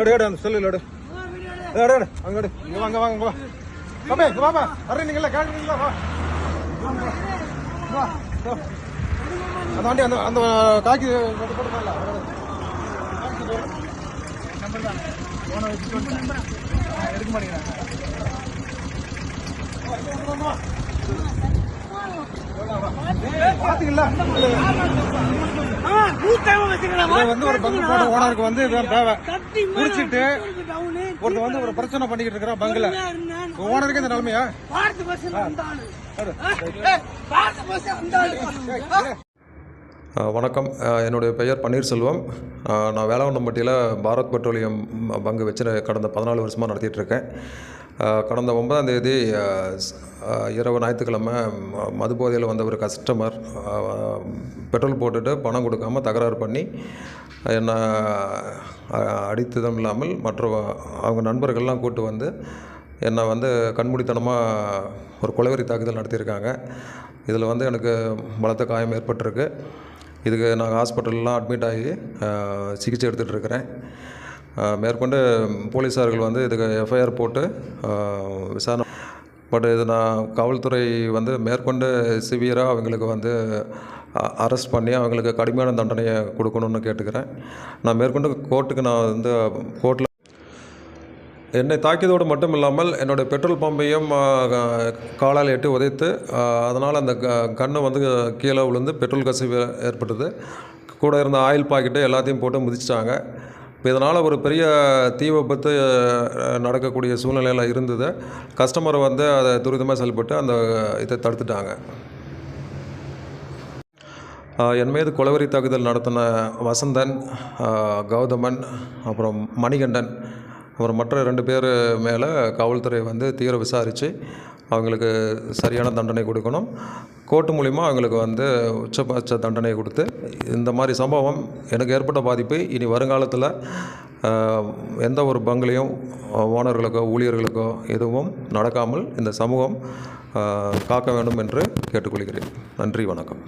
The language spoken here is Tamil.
எடு எடு அந்த செல்லு எடு. எடு எடு அங்க எடு இங்க வாங்க வாங்க வா. கம்பே இங்க வாப்பா. அறிறீங்களா கேட்குறீங்களா வா வாங்க, வா. வா, அந்த வண்டி அந்த அந்த காக்கி போட்டு எடுக்க மாட்டேங்கிறாங்க. வந்து ஒரு பங்கு போட ஓனருக்கு வந்து இதுதான் தேவை. குடிச்சிட்டு ஒருத்தன் வந்து ஒரு பிரச்சனை பண்ணிக்கிட்டு இருக்கிறான் பங்குல. ஓனருக்கு இந்த நிலைமையா? வணக்கம். என்னுடைய பெயர் பன்னீர்செல்வம். நான் வேளாங்கண்ணம்பட்டியில் பாரத் பெட்ரோலியம் பங்கு வச்சு கடந்த பதினாலு வருஷமாக நடத்திட்டு இருக்கேன். கடந்த ஒன்பதாம் தேதி இரவு ஞாயிற்றுக்கிழமை ம- மது போதையில் வந்த ஒரு கஸ்டமர் பெட்ரோல் போட்டுட்டு பணம் கொடுக்காம தகராறு பண்ணி என்னை அடித்ததும் இல்லாமல் மற்ற அவங்க நண்பர்கள்லாம் கூட்டு வந்து என்னை வந்து கண்மூடித்தனமாக ஒரு கொலைவரி தாக்குதல் நடத்தியிருக்காங்க. இதில் வந்து எனக்கு பலத்த காயம் ஏற்பட்டிருக்கு. இதுக்கு நான் ஹாஸ்பிட்டல்லாம் அட்மிட் ஆகி சிகிச்சை எடுத்துகிட்டு இருக்கிறேன். மேற்கொண்டு போலீஸார்கள் வந்து இதுக்கு எஃப்ஐஆர் போட்டு விசாரணை பட் இது நான் காவல்துறை வந்து மேற்கொண்டு சிவியராக அவங்களுக்கு வந்து அரெஸ்ட் பண்ணி அவங்களுக்கு கடுமையான தண்டனையை கொடுக்கணும்னு கேட்டுக்கிறேன். நான் மேற்கொண்டு கோர்ட்டுக்கு நான் வந்து கோர்ட்டில் என்னை தாக்கியதோடு மட்டும் இல்லாமல் என்னுடைய பெட்ரோல் பம்பையும் காலால் எட்டி உதைத்து அதனால் அந்த க கண்ணு வந்து கீழே விழுந்து பெட்ரோல் கசிவு ஏற்பட்டது. கூட இருந்த ஆயில் பாக்கெட்டு எல்லாத்தையும் போட்டு முதிச்சிட்டாங்க. இப்போ இதனால் ஒரு பெரிய தீ விபத்து நடக்கக்கூடிய சூழ்நிலையில் இருந்தது. கஸ்டமர் வந்து அதை துரிதமாக செயல்பட்டு அந்த இதை தடுத்துட்டாங்க. என் மீது கொலவெறி தாக்குதல் நடத்தின வசந்தன் கௌதமன் அப்புறம் மணிகண்டன் அப்புறம் மற்ற ரெண்டு பேர் மேலே காவல்துறை வந்து தீவிர விசாரித்து அவங்களுக்கு சரியான தண்டனை கொடுக்கணும். கோர்ட்டு மூலிமா அவங்களுக்கு வந்து உச்சபட்ச தண்டனை கொடுத்து இந்த மாதிரி சம்பவம் எனக்கு ஏற்பட்ட பாதிப்பு இனி வருங்காலத்தில் எந்த ஒரு பங்குலையும் ஓனர்களுக்கோ ஊழியர்களுக்கோ எதுவும் நடக்காமல் இந்த சமூகம் காக்க வேண்டும் என்று கேட்டுக்கொள்கிறேன். நன்றி வணக்கம்.